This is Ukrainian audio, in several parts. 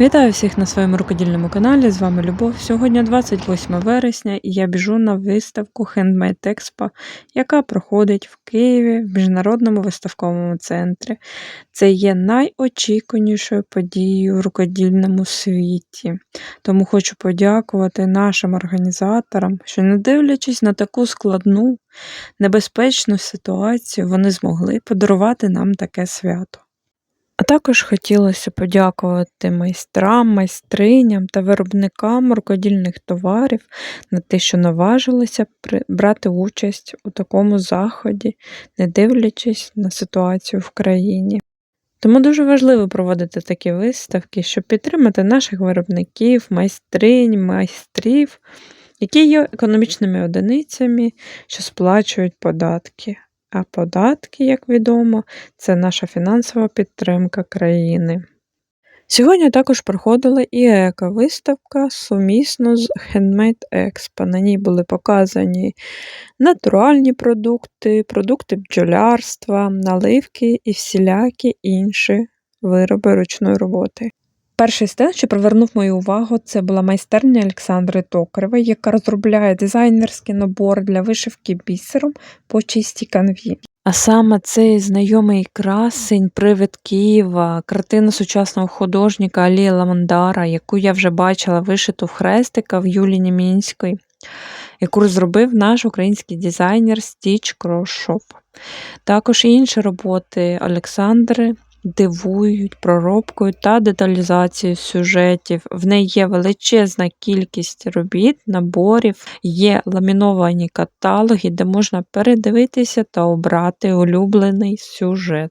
Вітаю всіх на своєму рукодільному каналі. З вами Любов. Сьогодні 28 вересня, і я біжу на виставку Handmade Expo, яка проходить в Києві в міжнародному виставковому центрі. Це є найочікуванішою подією в рукодільному світі. Тому хочу подякувати нашим організаторам, що, не дивлячись на таку складну, небезпечну ситуацію, вони змогли подарувати нам таке свято. А також хотілося подякувати майстрам, майстриням та виробникам рукодільних товарів на те, що наважилися брати участь у такому заході, не дивлячись на ситуацію в країні. Тому дуже важливо проводити такі виставки, щоб підтримати наших виробників, майстринь, майстрів, які є економічними одиницями, що сплачують податки. А податки, як відомо, це наша фінансова підтримка країни. Сьогодні також проходила і еко-виставка сумісно з Handmade Expo. На ній були показані натуральні продукти, продукти бджолярства, наливки і всілякі інші вироби ручної роботи. Перший стенд, що привернув мою увагу, це була майстерня Олександри Токаревої, яка розробляє дизайнерський набор для вишивки бісером по чистій канві. А саме цей знайомий красень, привид Києва, картина сучасного художника Алії Ламандара, яку я вже бачила вишиту в хрестика в Юлії Німінської, яку розробив наш український дизайнер Cross Shop. Також інші роботи Олександри дивують проробкою та деталізацією сюжетів. В неї є величезна кількість робіт, наборів, є ламіновані каталоги, де можна передивитися та обрати улюблений сюжет.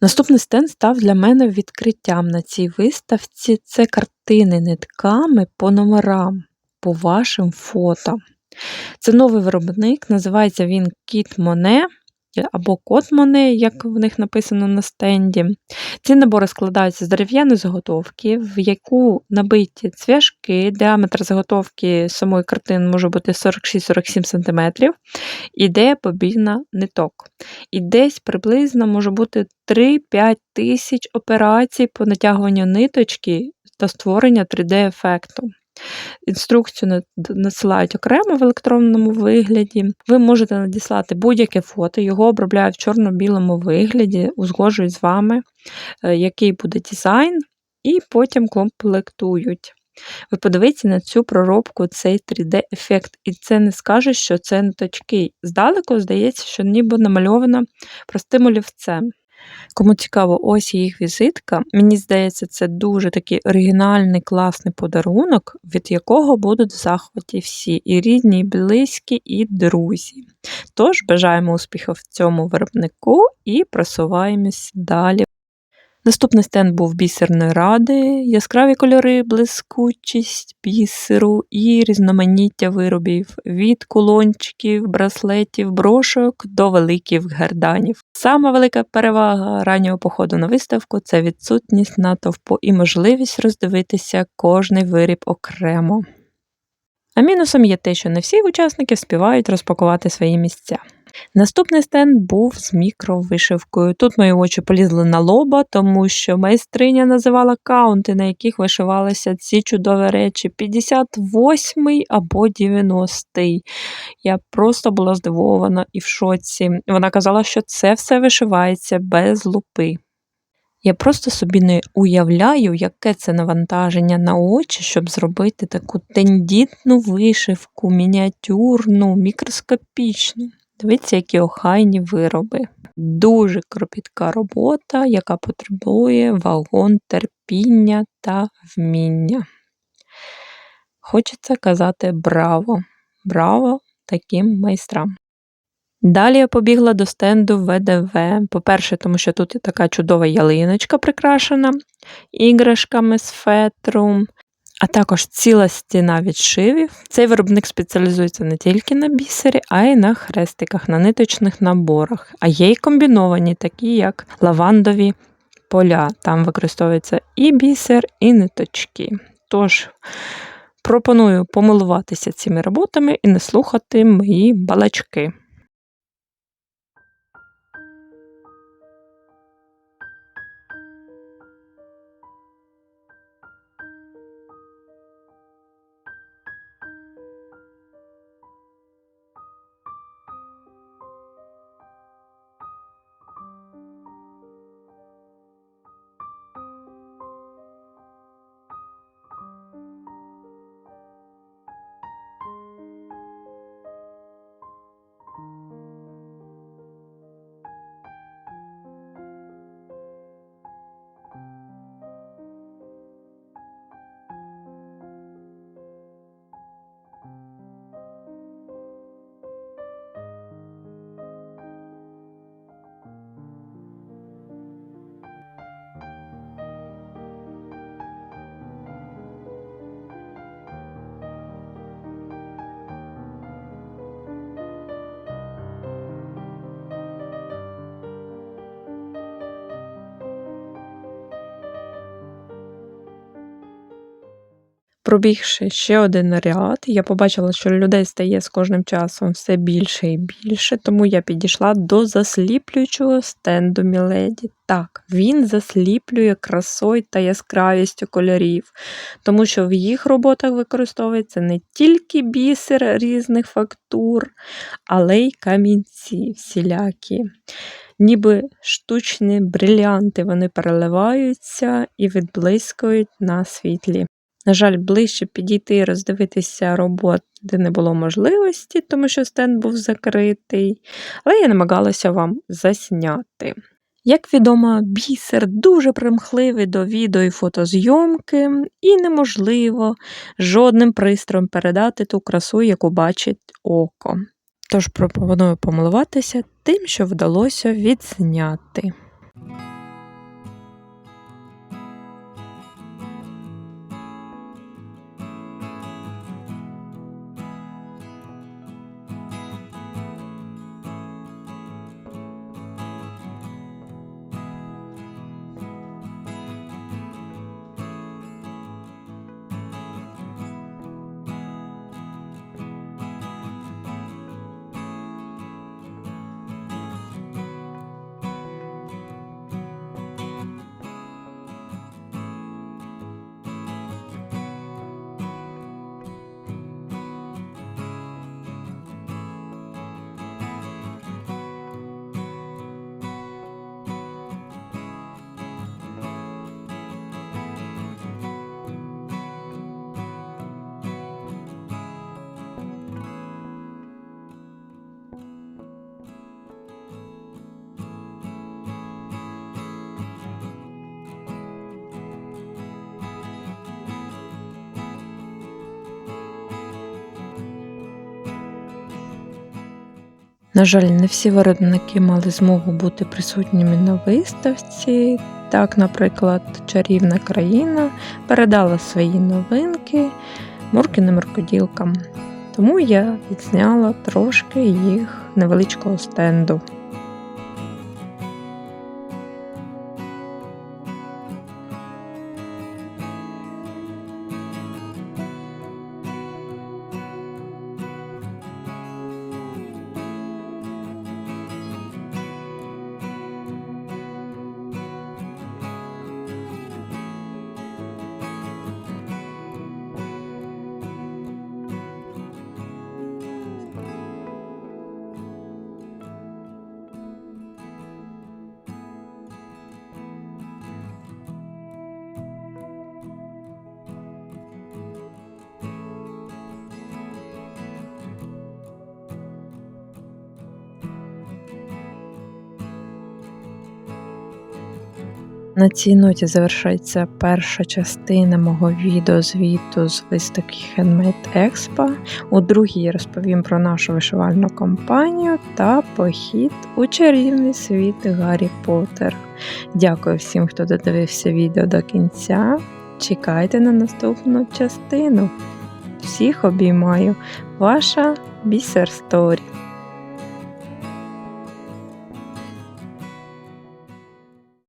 Наступний стенд став для мене відкриттям на цій виставці. Це картини нитками по номерам, по вашим фото. Це новий виробник, називається він Кіт Моне або Кот як в них написано на стенді. Ці набори складаються з дерев'яної заготовки, в яку набиті цвяшки, діаметр заготовки самої картини може бути 46-47 см, іде побільна ниток. І десь приблизно може бути 3-5 тисяч операцій по натягуванню ниточки та створення 3D-ефекту. Інструкцію надсилають окремо в електронному вигляді. Ви можете надіслати будь-яке фото, його обробляють в чорно-білому вигляді, узгоджують з вами, е, який буде дизайн, і потім комплектують. Ви подивіться на цю проробку, цей 3D-ефект, і це не скаже, що це ниточки. Здалеку здається, що ніби намальовано простим олівцем. Кому цікаво, ось їх візитка. Мені здається, це дуже такий оригінальний, класний подарунок, від якого будуть в захваті всі, і рідні, і близькі, і друзі. Тож бажаємо успіхів в цьому виробнику і просуваємось далі. Наступний стенд був бісерної ради, яскраві кольори, блискучість бісеру і різноманіття виробів від кулончиків, браслетів, брошок до великих герданів. Сама велика перевага раннього походу на виставку це відсутність натовпу і можливість роздивитися кожний виріб окремо. А мінусом є те, що не всі учасники співають розпакувати свої місця. Наступний стенд був з мікровишивкою. Тут мої очі полізли на лоба, тому що майстриня називала каунти, на яких вишивалися ці чудові речі: 58-й або 90-й. Я просто була здивована і в шоці. Вона казала, що це все вишивається без лупи. Я просто собі не уявляю, яке це навантаження на очі, щоб зробити таку тендітну вишивку, мініатюрну, мікроскопічну. Дивіться, які охайні вироби. Дуже кропітка робота, яка потребує вагон терпіння та вміння. Хочеться казати браво! Браво таким майстрам! Далі я побігла до стенду ВДВ. По-перше, тому що тут є така чудова ялиночка прикрашена іграшками з фетру, а також ціла стіна відшивів. Цей виробник спеціалізується не тільки на бісері, а й на хрестиках, на ниточних наборах. А є й комбіновані, такі як лавандові поля. Там використовується і бісер, і ниточки. Тож, пропоную помилуватися цими роботами і не слухати мої балачки. Пробігши ще один ряд, я побачила, що людей стає з кожним часом все більше і більше, тому я підійшла до засліплюючого стенду Міледі. Так, він засліплює красою та яскравістю кольорів, тому що в їх роботах використовується не тільки бісер різних фактур, але й камінці всілякі. Ніби штучні брилянти вони переливаються і відблискують на світлі. На жаль, ближче підійти і роздивитися роботи не було можливості, тому що стенд був закритий, але я намагалася вам засняти. Як відомо, бісер дуже примхливий до відео і фотозйомки, і неможливо жодним пристроєм передати ту красу, яку бачить око. Тож пропоную помилуватися тим, що вдалося відзняти. На жаль, не всі виробники мали змогу бути присутніми на виставці. Так, наприклад, чарівна країна передала свої новинки Муркіним рукоділкам. Тому я відзняла трошки їх невеличкого стенду. На цій ноті завершається перша частина мого відеозвіту з виставки Handmade Expo. У другій розповім про нашу вишивальну кампанію та похід у чарівний світ Гаррі Поттер. Дякую всім, хто додивився відео до кінця. Чекайте на наступну частину. Всіх обіймаю, ваша Бісер Сторі.